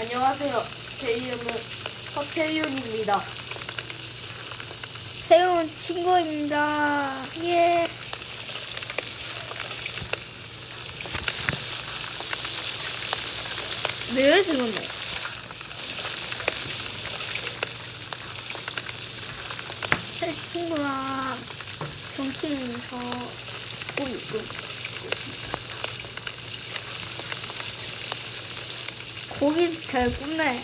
안녕하세요. 제 이름은 서태윤입니다. 새로운 친구입니다. 예. 왜 지금요? 새 친구랑 정치면서 보고 있 고. 고기 잘 굽네.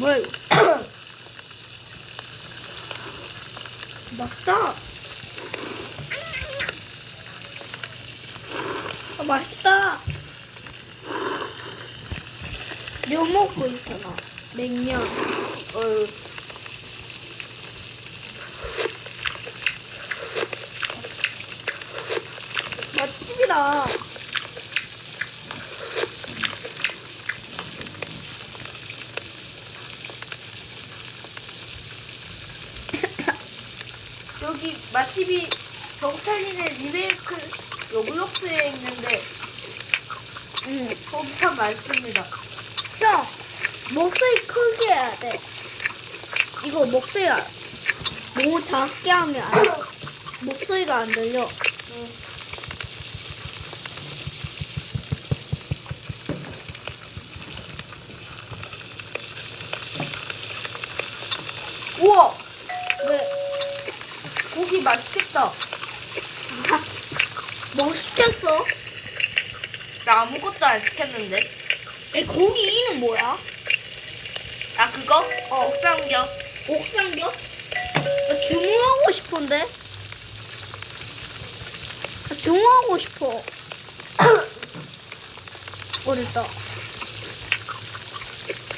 뭐야 이거? 맛있다. 아, 맛있다. 면 먹고 있어 나. 냉면. 어. 맛 집이다. 여기 맛집이 경찰님의 리메이크 로블록스에 있는데 응. 거기 참 많습니다. 형, 목소리 크게 해야 돼. 이거 목소리 너무 작게 하면 안 돼. 목소리가 안 들려. 우와! 왜? 고기 맛있겠다. 뭐 시켰어? 나 아무것도 안 시켰는데. 에, 고기 이는 뭐야? 아 그거? 어. 옥상겨. 옥상겨? 나 주문하고 싶은데? 나 주문하고 싶어. 어딨다.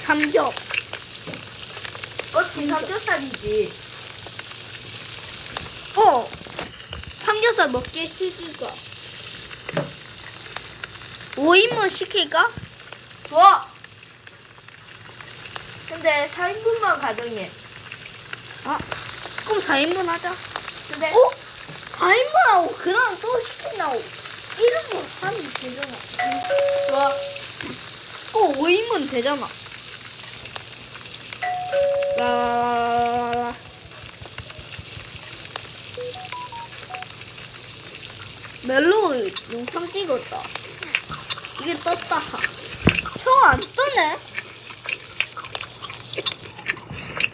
삼겹. 어찌 삼겹살이지. 어! 삼겹살 먹게 시킬까? 5인분 시킬까? 좋아. 근데 4인분만 가능해. 아, 그럼 4인분 하자. 근데 어? 4인분 하고 그 다음 또 시킨다고. 1인분 하면 되잖아. 좋아. 어, 5인분 되잖아. 멜로 영상 찍었다. 이게 떴다. 형 안 뜨네?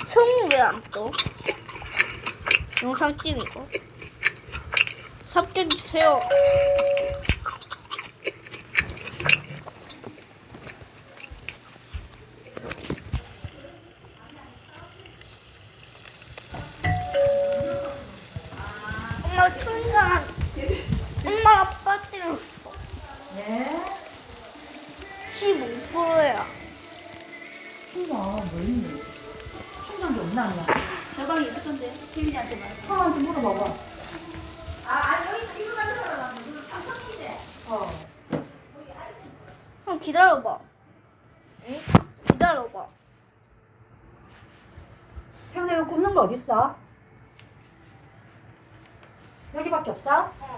형은 왜안 떠? 영상 찍은 거. 삽껴주세요. 엄마 춘산 엄마가 빠뜨렸어 예? 15%야 충전 뭐 있니? 충전기 없나 아니야? 내 방에 있을 건데 태민이한테 말. 형한테 물어봐봐. 형 기다려봐 응? 기다려봐 태훈아 이거 굽는 거 어딨어? 여기밖에 없어? 어.